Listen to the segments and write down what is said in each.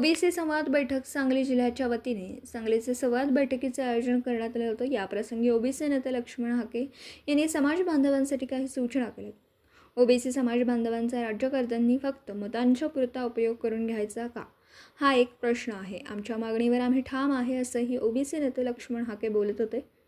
OBC संवाद बैठक सांगली जिल्ह्याच्या वतीने. सांगलीचे संवाद बैठकीचे आयोजन करण्यात आलं होतं. याप्रसंगी ओबीसी नेते लक्ष्मण हाके यांनी समाज बांधवांसाठी काही सूचना केल्या. ओबीसी समाज बांधवांचा राज्यकर्त्यांनी फक्त मतांच्या पुरता उपयोग करून घ्यायचा का? हा एक प्रश्न आहे. आमच्या मागणीवर आम्ही ठाम आहे असंही ओबीसी नेते लक्ष्मण हाके बोलत होते.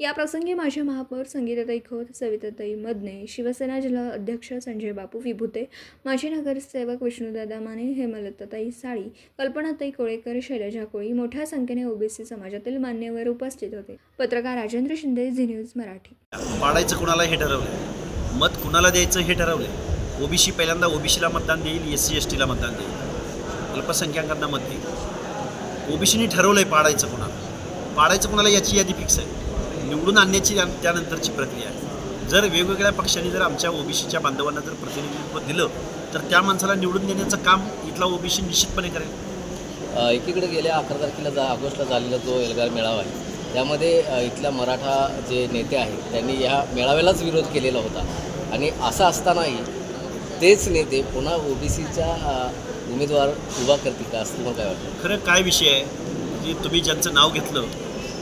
या प्रसंगी माझे महापौर संगीताताई खोत सविताताई मदने शिवसेना जिल्हा अध्यक्ष संजय बापू विभुते माजी नगरसेवक विष्णुदादा माने हेमलताताई साळी कल्पनाताई कोळेकर शैलजा कोळी मोठ्या संख्येने ओबीसी समाजातील मान्यवर उपस्थित होते. पत्रकार राजेंद्र शिंदे झी न्यूज मराठी. पाडायचं कुणाला हे ठरवलं मत कुणाला द्यायचं हे ठरवलं ओबीसी पहिल्यांदा ओबीसीला मतदान देईल एस सी एस टीला मतदान देईल. अल्पसंख्याकांना मत देईल. ओबीसीने ठरवलं आहे पाडायचं कुणाला. पाडायचं कुणाला याची यादी फिक्स आहे. निवडून आणण्याची त्या- त्यानंतरची प्रक्रिया आहे. जर वेगवेगळ्या पक्षांनी जर आमच्या ओबीसीच्या बांधवांना जर प्रतिनिधित्व दिलं तर त्या माणसाला निवडून देण्याचं काम इथला ओबीसी निश्चितपणे करेल. एकीकडे गेल्या अकरा तारखेला जा ऑगस्टला झालेला जो एल्गार मेळावा आहे त्यामध्ये इथल्या मराठा जे नेते आहेत त्यांनी ह्या मेळाव्यालाच विरोध केलेला होता. आणि असं असतानाही तेच नेते पुन्हा ओबीसीच्या उमेदवार उभा करतील का असं तुम्हाला काय वाटतं? खरं काय विषय आहे? की तुम्ही ज्यांचं नाव घेतलं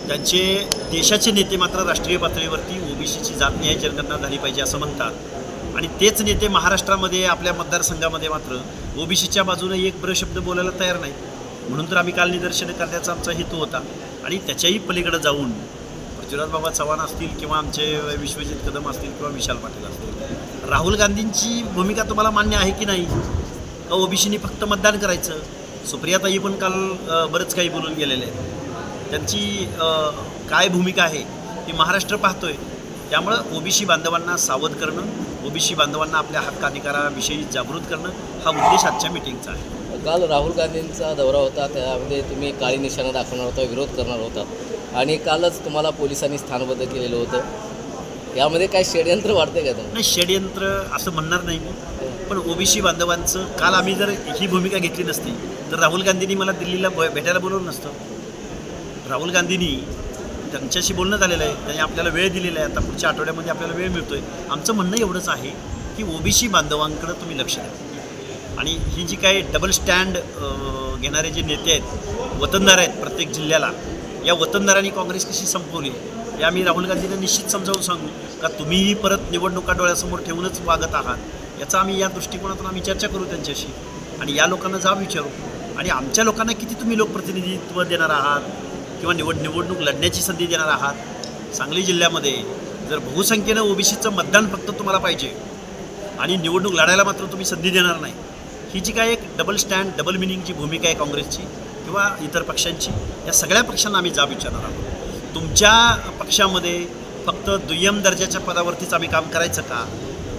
त्यांचे देशाचे नेते मात्र राष्ट्रीय पातळीवरती ओबीसीची जात न्याय जनगणना झाली पाहिजे असं म्हणतात. आणि तेच नेते महाराष्ट्रामध्ये आपल्या मतदारसंघामध्ये मात्र ओबीसीच्या बाजूने एक ब्र शब्द बोलायला तयार नाही म्हणून तर आम्ही काल निदर्शनं करण्याचा आमचा हेतू होता. आणि त्याच्याही पलीकडे जाऊन पृथ्वीराज बाबा चव्हाण असतील किंवा आमचे विश्वजित कदम असतील किंवा विशाल पाटील असतील राहुल गांधींची भूमिका तुम्हाला मान्य आहे की नाही? का ओबीसीनी फक्त मतदान करायचं? सुप्रियाताई पण काल बरंच काही बोलून गेलेले आहेत. त्यांची काय भूमिका आहे ती महाराष्ट्र पाहतोय. त्यामुळं ओबीसी बांधवांना सावध करणं ओबीसी बांधवांना आपल्या हक्काधिकाराविषयी जागृत करणं हा उद्देश आजच्या मिटिंगचा आहे. काल राहुल गांधींचा दौरा होता त्यामध्ये तुम्ही काळी निशाणा दाखवणार होता विरोध करणार होता. आणि कालच तुम्हाला पोलिसांनी स्थानबद्ध केलेलं होतं. यामध्ये काय षडयंत्र वाढते का तुम्हाला? नाही षडयंत्र असं म्हणणार नाही मी. पण ओबीसी बांधवांचं काल आम्ही जर ही भूमिका घेतली नसती तर राहुल गांधींनी मला दिल्लीला भेटायला बोलवलं नसतं. राहुल गांधींनी त्यांच्याशी बोलणं झालेलं आहे. त्यांनी आपल्याला वेळ दिलेला आहे. आता पुढच्या आठवड्यामध्ये आपल्याला वेळ मिळतोय. आमचं म्हणणं एवढंच आहे की ओबीसी बांधवांकडं तुम्ही लक्ष द्या. आणि ही जी काही डबल स्टँड घेणारे जे नेते आहेत वतनदार आहेत प्रत्येक जिल्ह्याला या वतनदारांनी काँग्रेस कशी संपवली हे आम्ही राहुल गांधींना निश्चित समजावून सांगू का तुम्हीही परत निवडणुका डोळ्यासमोर ठेवूनच वागत आहात. याचा आम्ही या दृष्टिकोनातून आम्ही चर्चा करू त्यांच्याशी. आणि या लोकांना जाब विचारू. आणि आमच्या लोकांना किती तुम्ही लोकप्रतिनिधित्व देणार आहात? किंवा निवड निवडणूक लढण्याची संधी देणार आहात. सांगली जिल्ह्यामध्ये जर बहुसंख्येनं ओबीसीचं मतदान फक्त तुम्हाला पाहिजे आणि निवडणूक लढायला मात्र तुम्ही संधी देणार नाही ही जी काय एक डबल स्टँड डबल मिनिंगची भूमिका आहे काँग्रेसची किंवा इतर पक्षांची या सगळ्या पक्षांना आम्ही जाब विचारणार आहोत. तुमच्या पक्षामध्ये फक्त दुय्यम दर्जाच्या पदावरतीच आम्ही काम करायचं का?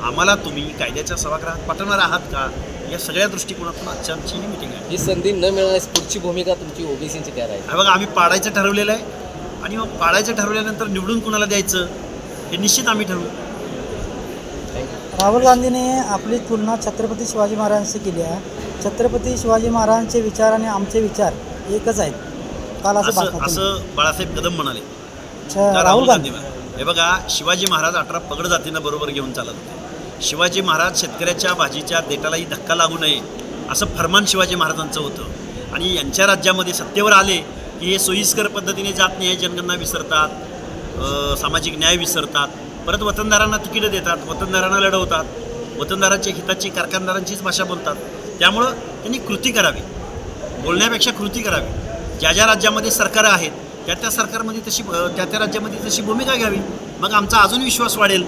आम्हाला तुम्ही कायद्याच्या सभागृहात पाठवणार आहात का? या सगळ्या दृष्टिकोनातून आजची आमची ही मिटिंग आहे. ही संधी न मिळण्यास पुढची भूमिका तुमची ओबीसीची काय राहील हा बघा आम्ही पाडायचं ठरवलेलं आहे. आणि मग पाडायचं ठरवल्यानंतर निवडून कुणाला द्यायचं हे निश्चित आम्ही ठरवू. राहुल गांधीने आपली तुलना छत्रपती शिवाजी महाराजांशी केली आहे. छत्रपती शिवाजी महाराजांचे विचार आणि आमचे विचार एकच आहेत. काल असं असं बाळासाहेब कदम म्हणाले. राहुल गांधी. हे बघा शिवाजी महाराज अठरा पगड जातीनं बरोबर घेऊन चालत होते. शिवाजी महाराज शेतकऱ्याच्या भाजीच्या देटालाही धक्का लागू नये असं फरमान शिवाजी महाराजांचं होतं. आणि यांच्या राज्यामध्ये सत्तेवर आले की हे सोयीस्कर पद्धतीने जात नाही जनगणना विसरतात सामाजिक न्याय विसरतात परत वतनदारांना तिकीटं देतात वतनदारांना लढवतात वतनदारांच्या हिताची कारखानदारांचीच भाषा बोलतात. त्यामुळं त्यांनी कृती करावी बोलण्यापेक्षा कृती करावी. ज्या ज्या राज्यामध्ये सरकारं आहेत त्या त्या सरकारमध्ये तशी त्या त्या राज्यामध्ये तशी भूमिका घ्यावी. मग आमचा अजून विश्वास वाढेल.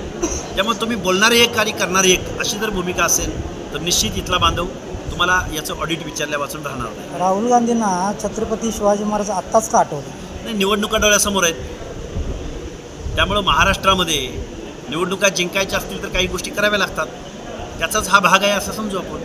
त्यामुळे तुम्ही बोलणारे एक आणि करणारे एक अशी जर भूमिका असेल तर निश्चित इथला बांधव तुम्हाला याचं ऑडिट विचारल्या वाचून राहणार नाही. राहुल गांधींना छत्रपती शिवाजी महाराज आत्ताच का आठवलं? नाही निवडणुका डोळ्यासमोर आहेत. त्यामुळं महाराष्ट्रामध्ये निवडणुका जिंकायच्या असतील तर काही गोष्टी कराव्या लागतात. त्याचाच हा भाग आहे असं समजू आपण.